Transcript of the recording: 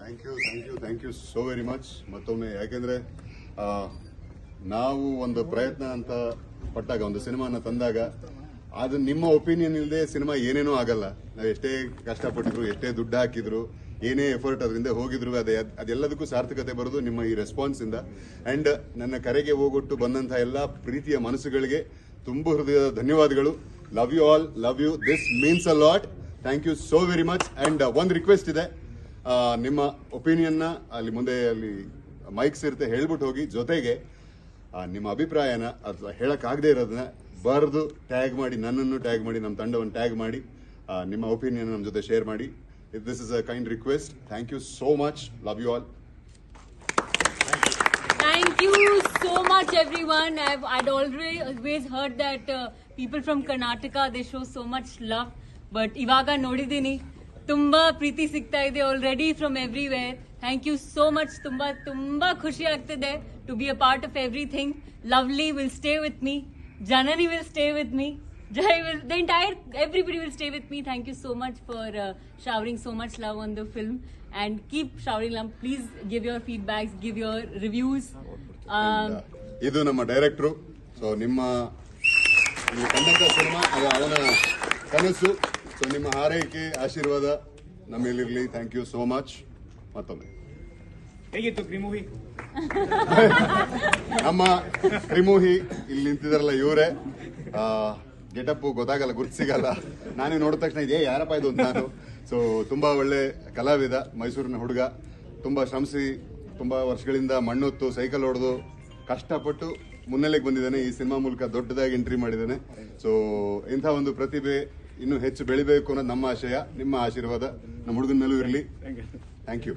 Thank you thank you thank you so very much ಮತ್ತೊಮ್ಮೆ ಯಾಕೆಂದ್ರೆ ನಾವು ಒಂದು ಪ್ರಯತ್ನ ಅಂತ ಪಟ್ಟಾಗ, ಒಂದು ಸಿನಿಮಾನ ತಂದಾಗ, ಅದು ನಿಮ್ಮ ಒಪಿನಿಯನ್ ಇಲ್ಲದೆ ಸಿನಿಮಾ ಏನೇನೂ ಆಗಲ್ಲ. ನಾವು ಎಷ್ಟೇ ಕಷ್ಟಪಟ್ಟಿದ್ರು, ಎಷ್ಟೇ ದುಡ್ಡು ಹಾಕಿದ್ರು, ಏನೇ ಎಫರ್ಟ್ ಅದರಿಂದ ಹೋಗಿದ್ರು, ಅದೇ ಅದೆಲ್ಲದಕ್ಕೂ ಸಾರ್ಥಕತೆ ಬರೋದು ನಿಮ್ಮ ಈ ರೆಸ್ಪಾನ್ಸ್ ಇಂದ. ಅಂಡ್ ನನ್ನ ಕರೆಗೆ ಹೋಗೊಟ್ಟು ಬಂದಂತಹ ಎಲ್ಲ ಪ್ರೀತಿಯ ಮನಸ್ಸುಗಳಿಗೆ ತುಂಬ ಹೃದಯದ ಧನ್ಯವಾದಗಳು. Love you all love you this means a lot thank you so very much and ಒಂದು ರಿಕ್ವೆಸ್ಟ್ ಇದೆ. ಆ, ನಿಮ್ಮ ಒಪಿನಿಯನ್ನ ಅಲ್ಲಿ ಮುಂದೆ ಅಲ್ಲಿ ಮೈಕ್ಸ್ ಇರುತ್ತೆ ಹೇಳ್ಬಿಟ್ಟು ಹೋಗಿ. ಜೊತೆಗೆ ನಿಮ್ಮ ಅಭಿಪ್ರಾಯನ ಅಥವಾ ಹೇಳಕ್ಕಾಗದೇ ಇರೋದನ್ನ ಬರೆದು ಟ್ಯಾಗ್ ಮಾಡಿ ನನ್ನನ್ನು ಟ್ಯಾಗ್ ಮಾಡಿ ನಮ್ಮ ತಂಡವನ್ನು ಟ್ಯಾಗ್ ಮಾಡಿ ನಿಮ್ಮ ಒಪಿನಿಯನ್ ನಮ್ಮ ಜೊತೆ ಶೇರ್ ಮಾಡಿ. This is a kind request thank you so much love you all Thank you so much, everyone. I've I'd already, always heard that uh, people from Karnataka they show so much love, but ಇವಾಗ ನೋಡಿದೀನಿ ತುಂಬಾ ಪ್ರೀತಿ ಸಿಗ್ತಾ ಇದೆ already from everywhere thank you so much ತುಂಬಾ ತುಂಬಾ ಖುಷಿ ಆಗ್ತಿದೆ to be a part of everything lovely will stay with me ಜನರಿ will stay with me Jai will the entire everybody will stay with me thank you so much for showering so much love on the film and keep showering love please give your feedbacks give your reviews ಇದು ನಮ್ಮ ಡೈರೆಕ್ಟ್ರು so ನಿಮ್ಮ Kannada cinema ಅದು ಅವನ ಕನಸು. So ನಿಮ್ಮ ಹಾರೈಕೆ ಆಶೀರ್ವಾದ ನಮ್ಮ ಮೇಲಿರಲಿ ಥ್ಯಾಂಕ್ ಯು ಸೋ ಮಚ್ ಮತ್ತೊಮ್ಮೆ. ಹೇಗಿತ್ತು ಕ್ರಿಮೂವಿ ನಮ್ಮ ತ್ರಿಮೂಹಿ ಇಲ್ಲಿ ನಿಂತಿದಾರಲ್ಲ ಇವರೇ. ಗೆಟಪ್ ಗೊತ್ತಾಗಲ್ಲ ಗುರ್ತಿಸಿಗಲ್ಲ. ನಾನೇ ನೋಡಿದ ತಕ್ಷಣ ಇದೇ ಯಾರಪ್ಪ ಇದು ಅಂತ ನಾನು. ಸೊ ತುಂಬಾ ಒಳ್ಳೆ ಕಲಾವಿದ ಮೈಸೂರಿನ ಹುಡುಗ. ತುಂಬಾ ಶ್ರಮಿಸಿ ತುಂಬಾ ವರ್ಷಗಳಿಂದ ಮಣ್ಣೊತ್ತು ಸೈಕಲ್ ಹೊಡೆದು ಕಷ್ಟಪಟ್ಟು ಮುನ್ನೆಲೆಗೆ ಬಂದಿದ್ದಾನೆ. ಈ ಸಿನಿಮಾ ಮೂಲಕ ದೊಡ್ಡದಾಗಿ ಎಂಟ್ರಿ ಮಾಡಿದ್ದಾನೆ. ಸೊ ಇಂಥ ಒಂದು ಪ್ರತಿಭೆ ಇನ್ನು ಹೆಚ್ಚು ಬೆಳಿಬೇಕು ಅನ್ನೋದು ನಮ್ಮ ಆಶಯ ನಿಮ್ಮ ಆಶೀರ್ವಾದ. ನಮ್ಮ ಹುಡುಗನ ಮೇಲೂ ಇರಲಿ. Thank you